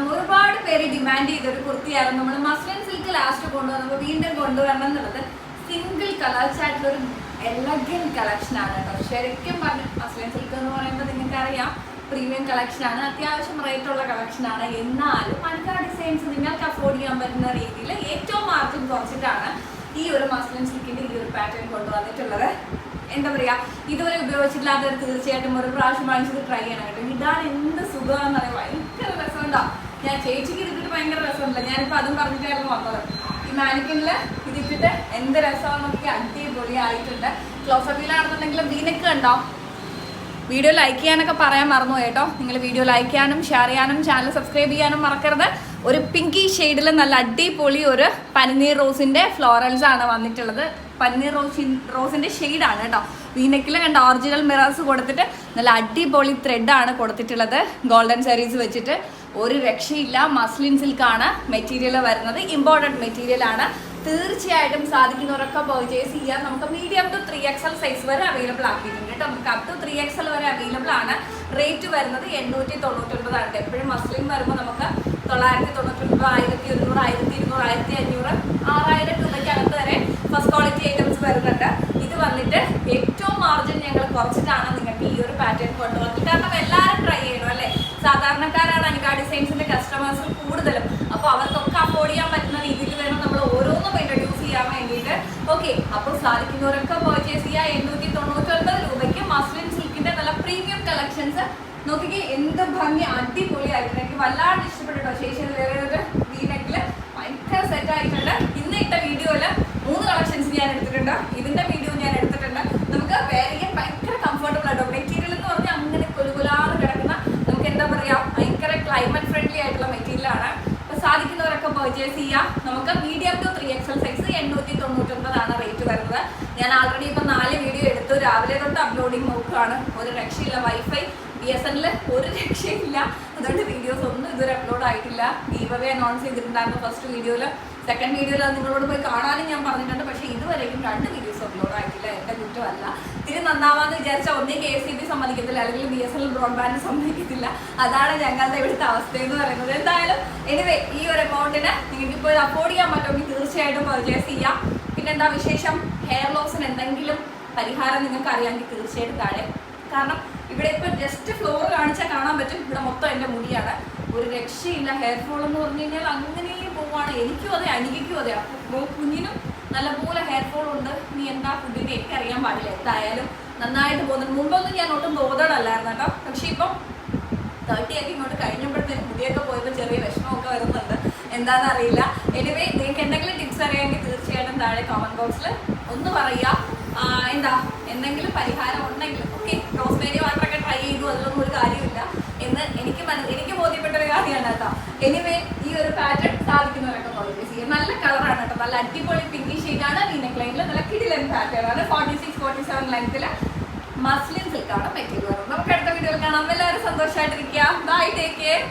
കേട്ടോ ഒരുപാട് പേര് ഡിമാൻഡ് ചെയ്ത ഒരു കുർത്തിയായിരുന്നു. നമ്മൾ മസ്ലിൻ സിൽക്ക് ലാസ്റ്റ് കൊണ്ടുവന്നപ്പോൾ വീണ്ടും കൊണ്ടുവരണം എന്നുള്ളത് സിംഗിൾ കളേഴ്സ് ആയിട്ടുള്ള ഒരു എലഗൻ കളക്ഷൻ ആണ് കേട്ടോ. ശരിക്കും പറഞ്ഞു മസ്ലിൻ സിൽക്ക് എന്ന് പറയുമ്പോൾ നിങ്ങൾക്ക് അറിയാം പ്രീമിയം കളക്ഷൻ ആണ്. അത്യാവശ്യം റേറ്റ് ഉള്ള കളക്ഷൻ ആണ്. എന്നാലും മൺകാ ഡിസൈൻസ് നിങ്ങൾക്ക് അഫോർഡ് ചെയ്യാൻ പറ്റുന്ന രീതിയിൽ ഏറ്റവും മാർജിൻ കുറച്ചിട്ടാണ് ഈ ഒരു മസ്ലിൻ സിൽക്കിന്റെ ഈ ഒരു പാറ്റേൺ കൊണ്ടുവന്നിട്ടുള്ളത്. എന്താ പറയുക ഇതുവരെ ഉപയോഗിച്ചിട്ടില്ലാത്തവർ തീർച്ചയായിട്ടും ഒരു പ്രാവശ്യം വാങ്ങിച്ചത് ട്രൈ ചെയ്യണം കേട്ടോ. ഇതാണ് എന്ത് സുഖമാണെന്ന് അറിയാം ഭയങ്കര രസമുണ്ടാ? ഞാൻ ചേച്ചിക്ക് ഇതിട്ട് ഭയങ്കര രസമുണ്ട് ഞാനിപ്പോ അതും പറഞ്ഞിട്ടായിരുന്നു വന്നത്. ഈ മാനിക്കനിൽ ഇതിട്ടിട്ട് എന്ത് രസമാണെന്നൊക്കെ അടിപൊളി ആയിട്ടുണ്ട് ക്ലോസപ്പിലാണെന്നുണ്ടെങ്കിലും വീനക്ക് കണ്ടോ? വീഡിയോ ലൈക്ക് ചെയ്യാനൊക്കെ പറയാൻ മറന്നു കേട്ടോ. നിങ്ങൾ വീഡിയോ ലൈക്ക് ചെയ്യാനും ഷെയർ ചെയ്യാനും ചാനൽ സബ്സ്ക്രൈബ് ചെയ്യാനും മറക്കരുത്. ഒരു പിങ്കി ഷെയ്ഡിൽ നല്ല അടിപൊളി ഒരു പനിനീർ റോസിന്റെ ഫ്ലോറൽസ് ആണ് വന്നിട്ടുള്ളത്. പനിനീർ റോസിൻ റോസിന്റെ ഷെയ്ഡാണ് കേട്ടോ. വീനക്കിൽ കണ്ട ഒറിജിനൽ മിറേഴ്സ് കൊടുത്തിട്ട് നല്ല അടിപൊളി ത്രെഡാണ് കൊടുത്തിട്ടുള്ളത്. ഗോൾഡൻ സാരീസ് വെച്ചിട്ട്. ഒരു രക്ഷയില്ല. മസ്ലിൻ സിൽക്കാണ് മെറ്റീരിയൽ വരുന്നത്. ഇമ്പോർട്ടന്റ് മെറ്റീരിയൽ ആണ്. തീർച്ചയായിട്ടും സാധിക്കുന്നവരൊക്കെ പർച്ചേസ് ചെയ്യാൻ നമുക്ക് medium to three XL size വരെ അവൈലബിൾ ആക്കിയിട്ടുണ്ട് കേട്ടോ. നമുക്ക് അപ് ടു ത്രീ എക്സൽ വരെ അവൈലബിൾ ആണ്. റേറ്റ് വരുന്നത് എണ്ണൂറ്റി തൊണ്ണൂറ്റൊൻപതാണ് എപ്പോഴും മസ്ലിൻ വരുമ്പോൾ നമുക്ക് തൊള്ളായിരത്തി തൊണ്ണൂറ്റൊൻപത് ആയിരത്തി ഒരുന്നൂറ് ആയിരത്തി ഇരുന്നൂറ് ആയിരത്തി അഞ്ഞൂറ് ആറായിരം രൂപയ്ക്കകത്ത് വരെ ഫസ്റ്റ് ക്വാളിറ്റി ഐറ്റംസ് വരുന്നുണ്ട്. ഇത് വന്നിട്ട് ഏറ്റവും മാർജിൻ ഞങ്ങൾ കുറച്ചിട്ടാണ് നിങ്ങൾക്ക് ഈ ഒരു പാറ്റേൺ കൊണ്ടുവന്നത്. കാരണം എല്ലാവരും ട്രൈ ചെയ്യണം അല്ലേ? സാധാരണക്കാരാണ് അനിക്കാ ഡിസൈൻസിന്റെ കസ്റ്റമേഴ്സ് കൂടുതലും. അപ്പോൾ അവർക്കൊക്കെ അഫോർഡ് ചെയ്യാൻ പറ്റുന്ന രീതിയിൽ വേണം നമ്മൾ ഓരോന്നും ഇൻട്രൊഡ്യൂസ് ചെയ്യാൻ വേണ്ടിയിട്ട്. ഓക്കെ അപ്പോൾ സാധിക്കുന്നവരൊക്കെ പർച്ചേസ് ചെയ്യുക എണ്ണൂറ്റി തൊണ്ണൂറ്റൊൻപത് രൂപയ്ക്ക് മസ്ലിൻ സിൽക്കിന്റെ നല്ല പ്രീമിയം കളക്ഷൻസ് നോക്കിക്കേ എന്ത് ഭംഗി അടിപൊളിയായിരുന്നു എനിക്ക് വല്ലാണ്ട് ഇഷ്ടപ്പെട്ടോ ശേഷി വേറെ വീനെക്കിൽ ഭയങ്കര സെറ്റ് ആയിട്ടുണ്ട് ഇന്ന് ഇട്ട വീഡിയോയിൽ മൂന്ന് കളക്ഷൻസ് ഞാൻ എടുത്തിട്ടുണ്ട് ഇതിന്റെ വീഡിയോ ഞാൻ എടുത്തിട്ടുണ്ട് നമുക്ക് വേറെ ചെയ്യാൻ ഭയങ്കര കംഫർട്ടബിൾ ആട്ടോ മെറ്റീരിയൽ എന്ന് പറഞ്ഞാൽ അങ്ങനെ കുലുകുലാന്ന് കിടക്കുന്ന നമുക്ക് എന്താ പറയാ ഭയങ്കര ക്ലൈമറ്റ് ഫ്രണ്ട്ലി ആയിട്ടുള്ള മെറ്റീരിയൽ ആണ് അപ്പൊ സാധിക്കുന്നവരൊക്കെ പർച്ചേസ് ചെയ്യാം. നമുക്ക് medium to three XL size എണ്ണൂറ്റി തൊണ്ണൂറ്റൊമ്പതാണ് റേറ്റ് വരുന്നത്. ഞാൻ ആൾറെഡി ഇപ്പം നാല് വീഡിയോ എടുത്തു. രാവിലെ തൊട്ട് അപ്ലോഡിങ് നോക്കുകയാണ്. ഒരു രക്ഷയില്ല വൈഫൈ ബി എസ് എൻ ഒരു രക്ഷയില്ല അതുകൊണ്ട് വീഡിയോസ് ഒന്നും ഇതുവരെ അപ്ലോഡ് ആയിട്ടില്ല. ഗീവവേ അനൗൺസ് ചെയ്തിട്ടുണ്ടായിരുന്നു ഫസ്റ്റ് വീഡിയോയിൽ സെക്കൻഡ് വീഡിയോയിൽ അത് നിങ്ങളോട് പോയി കാണാനും ഞാൻ പറഞ്ഞിട്ടുണ്ട്. പക്ഷേ ഇതുവരെയും രണ്ട് വീഡിയോസ് അപ്ലോഡ് ആയിട്ടില്ല. എന്റെ കുറ്റമല്ല. തിരി നന്നാവാന്ന് വിചാരിച്ചാൽ ഒന്നേ കെ എസ് സി ബി സമ്മതിക്കത്തില്ല. അല്ലെങ്കിൽ ബി എസ് എൽ ബ്രോഡ്ബാൻഡ് സമ്മതിക്കത്തില്ല. അതാണ് ഞങ്ങളുടെ ഇവിടുത്തെ അവസ്ഥ എന്ന് പറയുന്നത്. എന്തായാലും എനിവേ ഈ ഒരു എമൗണ്ടിന് നിങ്ങൾക്ക് ഇപ്പോൾ അഫോർഡ് ചെയ്യാൻ പറ്റുമെങ്കിൽ തീർച്ചയായിട്ടും പർച്ചേസ് ചെയ്യാം. പിന്നെ എന്താ വിശേഷം ഹെയർ ലോസിന് എന്തെങ്കിലും പരിഹാരം നിങ്ങൾക്ക് അറിയാമെങ്കിൽ തീർച്ചയായിട്ടും താഴെ കാരണം ഇവിടെ ഇപ്പൊ ജസ്റ്റ് ഫ്ലോർ കാണിച്ചാൽ കാണാൻ പറ്റും. ഇവിടെ മൊത്തം എന്റെ മുടിയാണ്. ഒരു രക്ഷയില്ല. ഹെയർ ഫോൾ എന്ന് പറഞ്ഞു കഴിഞ്ഞാൽ അങ്ങനെ പോവാണ്. എനിക്കും അതെ അനിക്കും അതെ. അപ്പോൾ കുഞ്ഞിനും നല്ലപോലെ ഹെയർ ഫോൾ ഉണ്ട്. നീ എന്താ ഫുഡിന് എനിക്കറിയാൻ പാടില്ല. എന്തായാലും നന്നായിട്ട് പോകുന്നുണ്ട് മുമ്പൊന്നും ഞാൻ ഒട്ടും ബോധമല്ലായിരുന്നു കേട്ടോ. പക്ഷെ ഇപ്പം തേർട്ടി ഒക്കെ ഇങ്ങോട്ട് കഴിഞ്ഞപ്പോഴത്തേക്ക് മുടിയൊക്കെ പോയപ്പോൾ ചെറിയ വിഷമമൊക്കെ വരുന്നുണ്ട്. എന്താണെന്ന് അറിയില്ല. എനിവേ നിങ്ങൾക്ക് എന്തെങ്കിലും ടിപ്സ് അറിയാമെങ്കിൽ തീർച്ചയായിട്ടും താഴെ കോമന്റ് ബോക്സിൽ ഒന്ന് പറയുക എന്താ? എന്തെങ്കിലും പരിഹാരം ഉണ്ടെങ്കിൽ ഓക്കെ മാത്രമൊക്കെ ട്രൈ ചെയ്തു അതിലൊന്നും ഒരു കാര്യമില്ല എന്ന് എനിക്ക് എനിക്ക് ബോധ്യപ്പെട്ട ഒരു കാര്യമാണ് കേട്ടോ. എനിവേ ഈ ഒരു പാറ്റേൺ സാധിക്കുന്നവരൊക്കെ പർച്ചേസ് ചെയ്യുക നല്ല കളറാണ് കേട്ടോ. നല്ല അടിപൊളി പിങ്കി ഷെയ്ഡാണ് ഈ നെക്ലൈനിൽ നല്ല നല്ല കിടിലൻ പാറ്റേൺ ആണ്. ഫോർട്ടി സിക്സ് ഫോർട്ടി സെവൻ ലെങ്ത്തിൽ മസ്ലിൻ സിൽക്കാണ് മെറ്റീരിയൽ നമുക്ക് അടുത്ത വീഡിയോയിൽ കാണാം. എല്ലാവരും സന്തോഷമായിട്ടിരിക്കുക ബൈ ടേക്ക് കെയർ